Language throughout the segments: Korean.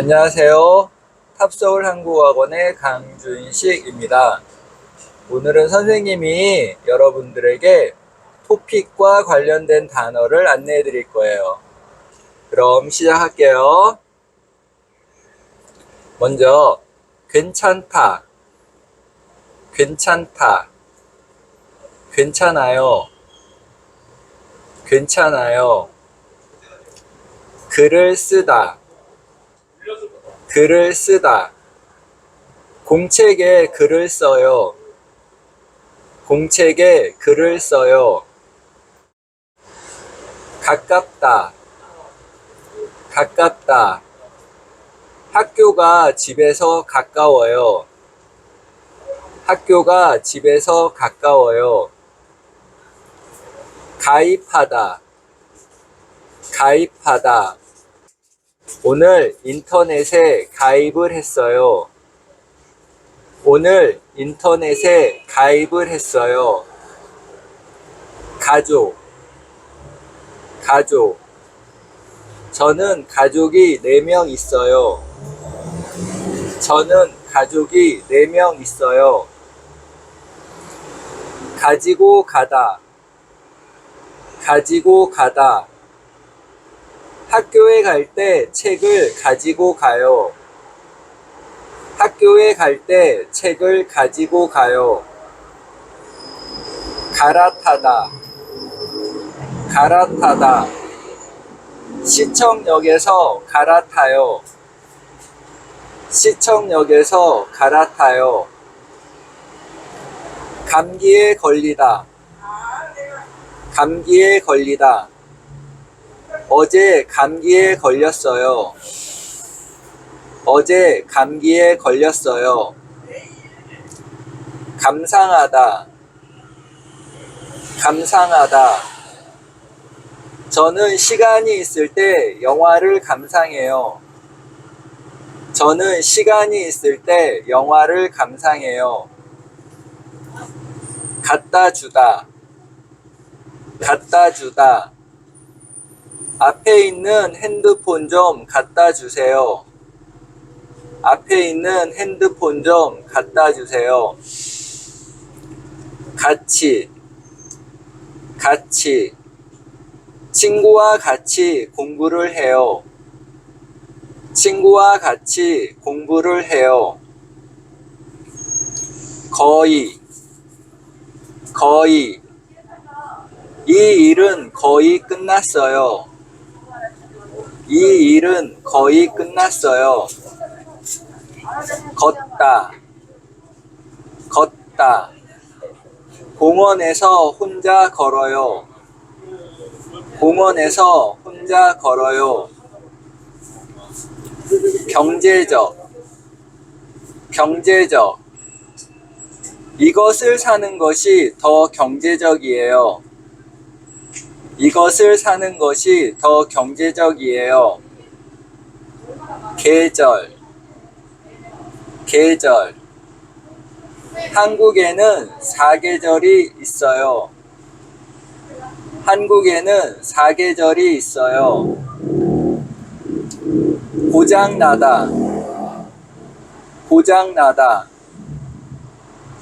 안녕하세요. 탑서울 한국어학원의 강준식입니다. 오늘은 선생님이 여러분들에게 토픽과 관련된 단어를 안내해 드릴 거예요. 그럼 시작할게요. 먼저, 괜찮다. 괜찮다. 괜찮아요. 괜찮아요. 글을 쓰다. 글을 쓰다. 공책에 글을 써요. 공책에 글을 써요. 가깝다. 가깝다. 학교가 집에서 가까워요. 학교가 집에서 가까워요. 가입하다. 가입하다. 오늘 인터넷에 가입을 했어요. 오늘 인터넷에 가입을 했어요. 가족. 가족. 저는 가족이 4명 있어요. 저는 가족이 4명 있어요. 가지고 가다. 가지고 가다. 학교에 갈 때 책을 가지고 가요. 학교에 갈 때 책을 가지고 가요. 갈아타다. 갈아타다. 시청역에서 갈아타요. 시청역에서 갈아타요. 감기에 걸리다. 감기에 걸리다. 어제 감기에 걸렸어요. 어제 감기에 걸렸어요. 감상하다. 감상하다. 저는 시간이 있을 때 영화를 감상해요. 저는 시간이 있을 때 영화를 감상해요. 갖다 주다. 갖다 주다. 앞에 있는 핸드폰 좀 갖다 주세요. 앞에 있는 핸드폰 좀 갖다 주세요. 같이, 같이, 친구와 같이 공부를 해요. 친구와 같이 공부를 해요. 거의, 거의, 이 일은 거의 끝났어요. 이 일은 거의 끝났어요. 걷다, 걷다. 공원에서 혼자 걸어요. 공원에서 혼자 걸어요. 경제적, 경제적. 이것을 사는 것이 더 경제적이에요. 이것을 사는 것이 더 경제적이에요. 계절, 계절. 한국에는 사계절이 있어요. 한국에는 사계절이 있어요. 고장나다, 고장나다.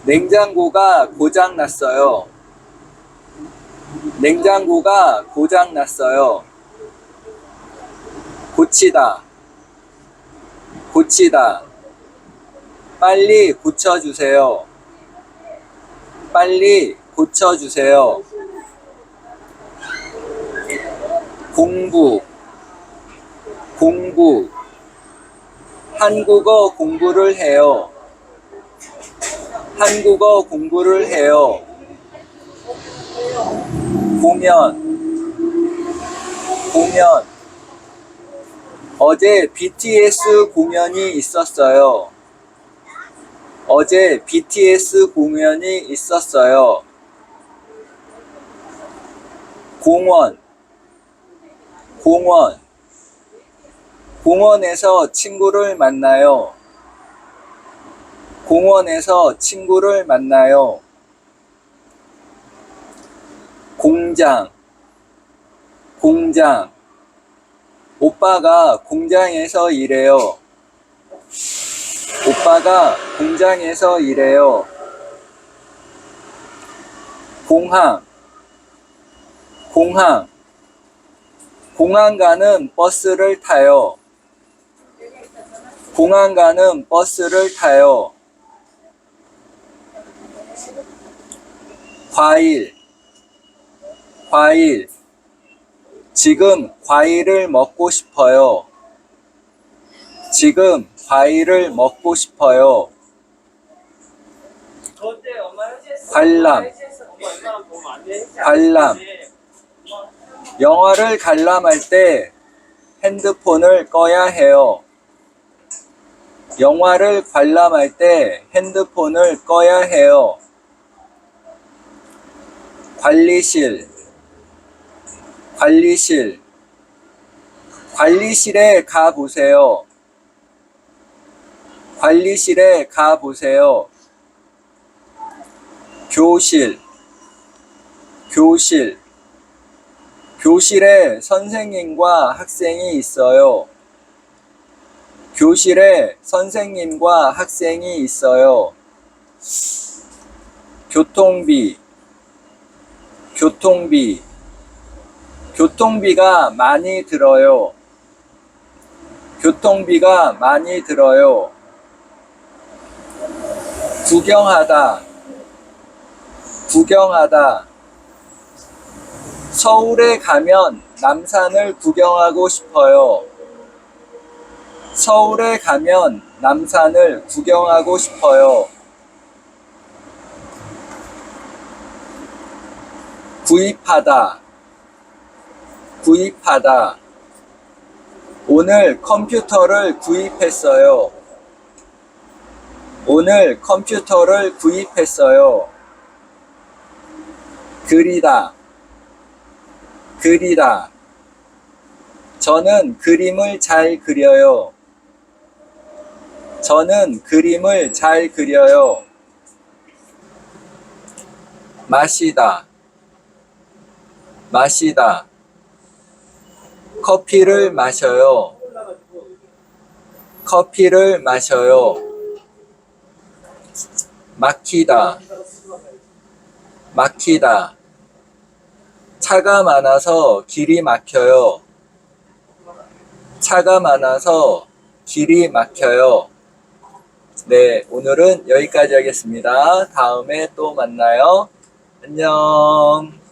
냉장고가 고장났어요. 냉장고가 고장 났어요. 고치다, 고치다. 빨리 고쳐주세요. 빨리 고쳐주세요. 공부, 공부. 한국어 공부를 해요. 한국어 공부를 해요. 공연, 공연. 어제 BTS 공연이 있었어요. 어제 BTS 공연이 있었어요. 공원, 공원. 공원에서 친구를 만나요. 공원에서 친구를 만나요. 공장, 공장. 오빠가 공장에서 일해요. 오빠가 공장에서 일해요. 공항, 공항, 공항 가는 버스를 타요. 공항 가는 버스를 타요. 과일, 과일. 지금 과일을 먹고 싶어요. 지금 과일을 먹고 싶어요. 관람, 관람. 영화를 관람할 때 핸드폰을 꺼야 해요. 영화를 관람할 때 핸드폰을 꺼야 해요. 관리실, 관리실. 관리실에 가 보세요. 관리실에 가 보세요. 교실, 교실. 교실에 선생님과 학생이 있어요. 교실에 선생님과 학생이 있어요. 교통비, 교통비. 교통비가 많이 들어요. 교통비가 많이 들어요. 구경하다, 구경하다. 서울에 가면 남산을 구경하고 싶어요. 서울에 가면 남산을 구경하고 싶어요. 구입하다, 구입하다. 오늘 컴퓨터를 구입했어요. 오늘 컴퓨터를 구입했어요. 그리다, 그리다. 저는 그림을 잘 그려요. 저는 그림을 잘 그려요. 마시다, 마시다. 커피를 마셔요. 커피를 마셔요. 막히다, 막히다. 차가 많아서 길이 막혀요. 차가 많아서 길이 막혀요. 네, 오늘은 여기까지 하겠습니다. 다음에 또 만나요. 안녕.